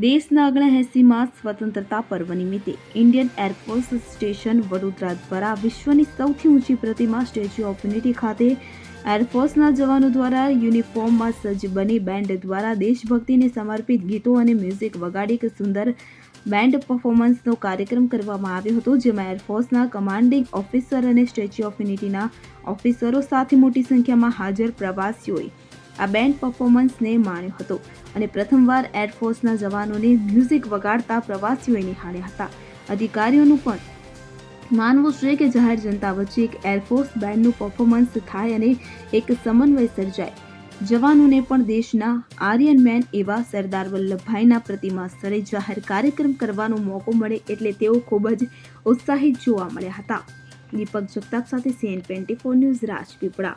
દેશના ઓગણએંસીમાં સ્વતંત્રતા પર્વ નિમિત્તે ઇન્ડિયન એરફોર્સ સ્ટેશન વડોદરા દ્વારા વિશ્વની સૌથી ઊંચી પ્રતિમા સ્ટેચ્યુ ઓફ યુનિટી ખાતે એરફોર્સના જવાનો દ્વારા યુનિફોર્મમાં સજ્જ બની બેન્ડ દ્વારા દેશભક્તિને સમર્પિત ગીતો અને મ્યુઝિક વગાડી એક સુંદર બેન્ડ પરફોર્મન્સનો કાર્યક્રમ કરવામાં આવ્યો હતો, જેમાં એરફોર્સના કમાન્ડિંગ ઓફિસર અને સ્ટેચ્યુ ઓફ યુનિટીના ઓફિસરો સાથે મોટી સંખ્યામાં હાજર પ્રવાસીઓએ આ બેન્ડ પરફોર્મન્સને માણ્યો હતો અને પ્રથમવાર એરફોર્સના જવાનોને મ્યુઝિક વગાડતા પ્રવાસીઓએ નિહાળ્યા હતા. અધિકારીઓનું પણ માનવું છે કે જાહેર જનતા વચ્ચે એક એરફોર્સ બેન્ડનું પરફોર્મન્સ થાય અને એક સમન્વય સર્જાય. જવાનોને પણ દેશના આર્યન મેન એવા સરદાર વલ્લભભાઈના પ્રતિમા સ્થળે જાહેર કાર્યક્રમ કરવાનો મોકો મળે એટલે તેઓ ખૂબ જ ઉત્સાહિત જોવા મળ્યા હતા. દીપક જગતાપ સાથે CN twenty four news Rajpipla.